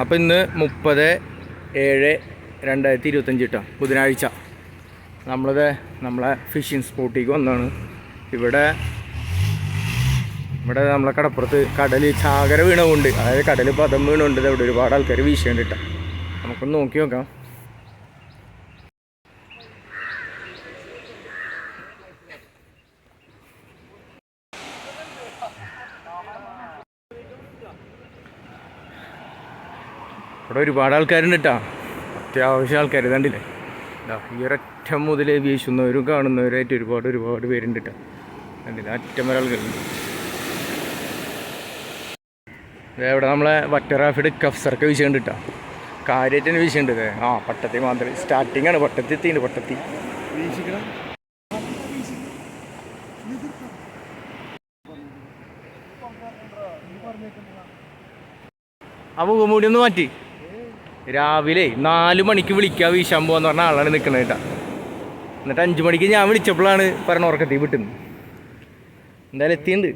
അപ്പോൾ ഇന്ന് മുപ്പത് ഏഴ് രണ്ടായിരത്തി ഇരുപത്തഞ്ച് കേട്ടോ ബുധനാഴ്ച. നമ്മളത് നമ്മളെ ഫിഷിംഗ് സ്പോട്ടിലേക്ക് വന്നാണ്. ഇവിടെ ഇവിടെ നമ്മളെ കടപ്പുറത്ത് കടൽ ചാകര വീണുകൊണ്ട് അതായത് കടൽ പദം വീണുകൊണ്ട് ഇവിടെ ഒരുപാട് ആൾക്കാർ വീശുന്നുണ്ട് നമുക്കൊന്ന് നോക്കി നോക്കാം. ഇവിടെ ഒരുപാട് ആൾക്കാരുണ്ട് കേട്ടോ അത്യാവശ്യം ആൾക്കാർ കണ്ടില്ലേ? ഇതാ ഈ മുതൽ വീശുന്നവരും കാണുന്നവരായിട്ട് ഒരുപാട് ഒരുപാട് പേരുണ്ട് കേട്ടോ കണ്ടില്ല? അറ്റം വരെ ആൾക്കാരുണ്ട് ഇവിടെ നമ്മളെ വട്ടറാഫിഡ് കഫ്സർക്ക് വീശുന്നുണ്ട് കേട്ടോ കാര്യമായിട്ട് തന്നെ. ആ പട്ടത്തി മാത്രം. സ്റ്റാർട്ടിങ് ആണ്. പട്ടത്തി എത്തിയുണ്ട് പട്ടത്തി. അപ്പൊ മുടി ഒന്ന് മാറ്റി. രാവിലെ നാല് മണിക്ക് വിളിക്കാൻ വീശാൻ പോകാന്ന് പറഞ്ഞ ആളാണ് നിൽക്കുന്നത് കേട്ടോ. എന്നിട്ട് അഞ്ച് മണിക്ക് ഞാൻ വിളിച്ചപ്പോഴാണ് പറഞ്ഞ ഉറക്കത്തി വിട്ടുന്നത്. എന്തായാലും എത്തിയുണ്ട്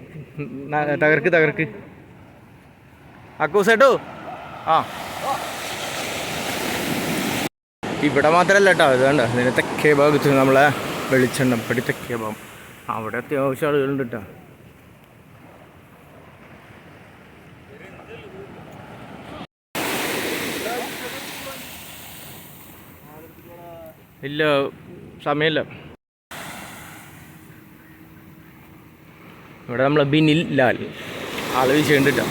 ന- തകർക്ക് തകർക്ക്. അക്കൂസേട്ടോ ആ. ഇവിടെ മാത്രമല്ല കേട്ടോ. ഇത് കണ്ട? ഇതിന് തെക്കേ ഭാഗത്ത് നമ്മളെ വെളിച്ചെണ്ണപ്പടി തെക്കേ ഭാഗം. അവിടെ അത്യാവശ്യം ആളുകളുണ്ട് കേട്ടോ. ഇല്ല സമയമില്ല. ഇവിടെ നമ്മൾ ബിനിൽ ലാൽ. ആൾ വീശിണ്ടിട്ടാ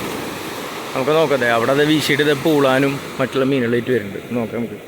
നമുക്ക് നോക്കട്ടെ അവിടെ അത് വീശിയിട്ട് ഇത് പൂളാനും മറ്റുള്ള മീനുകളായിട്ട് വരുന്നുണ്ട്. നോക്കാം നമുക്ക്.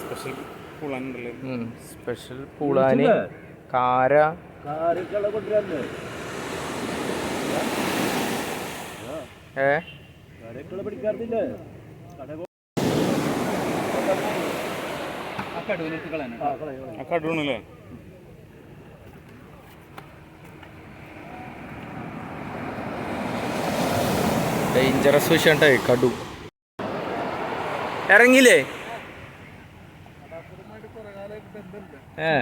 സ്പെഷ്യൽ പൂളാനുണ്ടല്ലോ. സ്പെഷ്യൽ പൂളാന് കാര ഏ? കടുവണല്ലേ ഡേഞ്ചറസ് വിഷയണ്ടേ കടു. ഇറങ്ങിയില്ലേ? ഏ?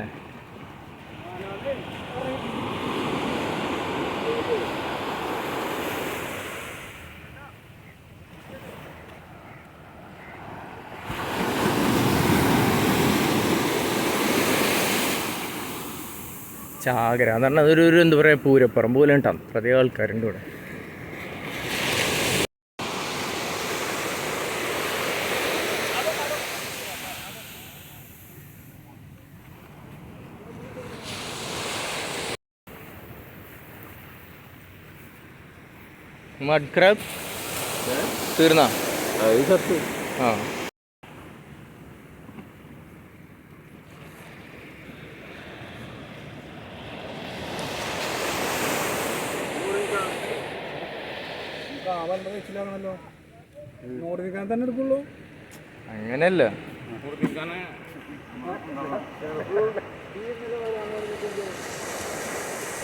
ചാകര എന്ന് പറഞ്ഞാൽ അതൊരു എന്താ പറയുക പൂരപ്പുറം പോലെ ഉണ്ടാകും പ്രത്യേക ആൾക്കാരുണ്ട് ഇവിടെ. മഡ് ക്രാബ് തീർന്നാ ആ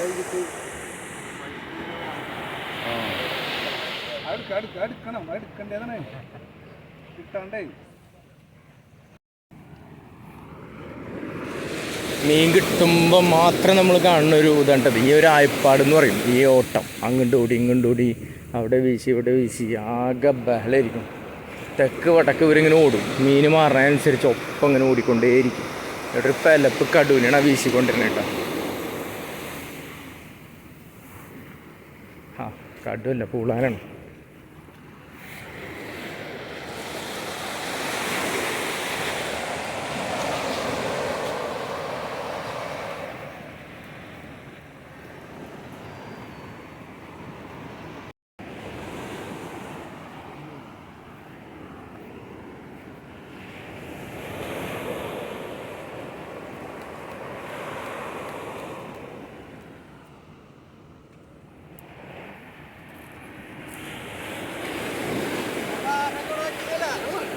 Thank തന്നെ എടുക്കുള്ളൂ അടുക്ക അടുക്കണം എടുക്കണ്ടേതാണ് കിട്ടാണ്ടേ. മീൻ കിട്ടുമ്പോൾ മാത്രം നമ്മൾ കാണുന്ന ഒരു ഇതാണ് ഈ ഒരു ആയപ്പാട് എന്ന് പറയും. ഈ ഓട്ടം. അങ്ങോട്ട് ഓടി ഇങ്ങോട്ട് ഓടി അവിടെ വീശി ഇവിടെ വീശി ആകെ ബഹളായിരിക്കും. തെക്ക് വടക്ക് ഇവരിങ്ങനെ ഓടും. മീൻ മാറുന്നതനുസരിച്ച് ഒപ്പം ഇങ്ങനെ ഓടിക്കൊണ്ടേയിരിക്കും. ഇവിടെ ഒരു പെലപ്പ് കടുവിനാണ് വീശിക്കൊണ്ടിരുന്നത് കേട്ടോ. ആ കടുവല്ല പൂളാനാണ്.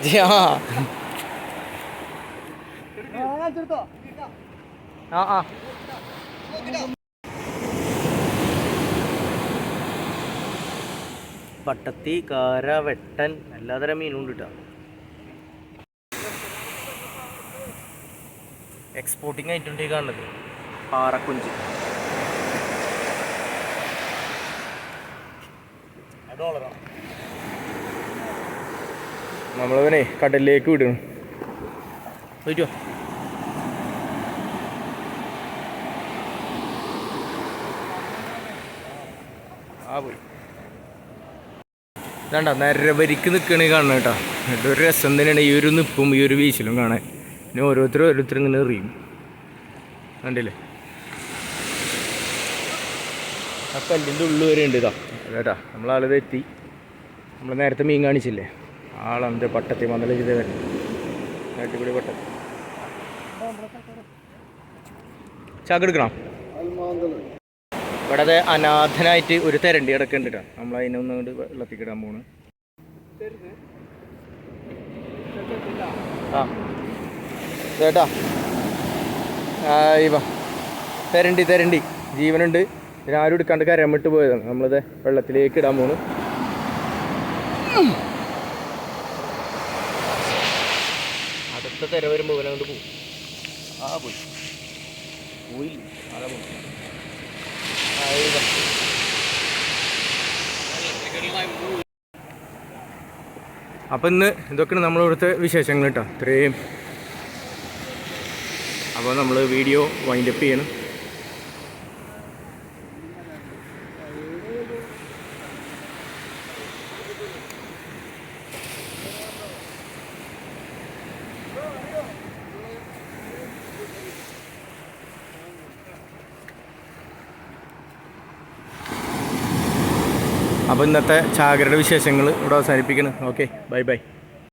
ആ. ആ ആ. പട്ടത്തി കാര വെട്ടൻ എല്ലാതരം മീനും ഉണ്ട് കേട്ടോ എക്സ്പോർട്ടിങ് ആയിട്ടുണ്ട് ഈ കാണുന്നത്. പാറക്കുഞ്ച്. നമ്മളവനെ കടലിലേക്ക് വിടണം പറ്റുമോ ആ പോയി. വേണ്ട നരവരിക്ക് നിൽക്കണേ കാണണം കേട്ടോ. എന്നിട്ട് ഒരു രസം തന്നെയാണ് ഈ ഒരു നിപ്പും ഈ ഒരു വീശലും കാണാൻ. പിന്നെ ഓരോരുത്തരും ഓരോരുത്തരും ഇങ്ങനെ എറിയും. കണ്ടില്ലേ? ആ കല്ലിന്റെ ഉള്ളു വരെ ഉണ്ട് ഇതാ കേട്ടാ നമ്മളാൾ തെറ്റി നമ്മൾ നേരത്തെ മീൻ കാണിച്ചില്ലേ? ആളെന്ത് പട്ടത്തി മന്ദല ചെയ്ത് വരുന്നത് അടിപൊളി പട്ടത്തി ചാക്കെടുക്കണം ഇവിടെ അനാഥനായിട്ട് ഒരു തെരണ്ടി കിടക്കുന്നുണ്ട് നമ്മൾ അതിനൊന്നും കൊണ്ട് വെള്ളത്തിക്കിടാൻ പോണ്. ആ. ചേട്ടാ ഇവ തെരണ്ടി തെരണ്ടി. ജീവനുണ്ട്. ഇതിനാരും എടുക്കാണ്ട് കരമിട്ട് പോയതാണ്. നമ്മളിത് വെള്ളത്തിലേക്ക് ഇടാൻ പോണു. അടുത്ത തിര വരുമ്പോൾ ഇവനെ കൊണ്ട് പോകും ആ പോയി. പോയി. അതാ പോയി. അപ്പം ഇന്ന് ഇതൊക്കെയാണ് നമ്മളിവിടുത്തെ വിശേഷങ്ങൾ കേട്ടോ. ഇത്രയും. അപ്പോൾ നമ്മൾ വീഡിയോ വൈൻഡപ്പ് ചെയ്യണം. അപ്പോൾ ഇന്നത്തെ ചാകരയുടെ വിശേഷങ്ങൾ ഇവിടെ അവസാനിപ്പിക്കണം ഓക്കെ ബൈ ബൈ.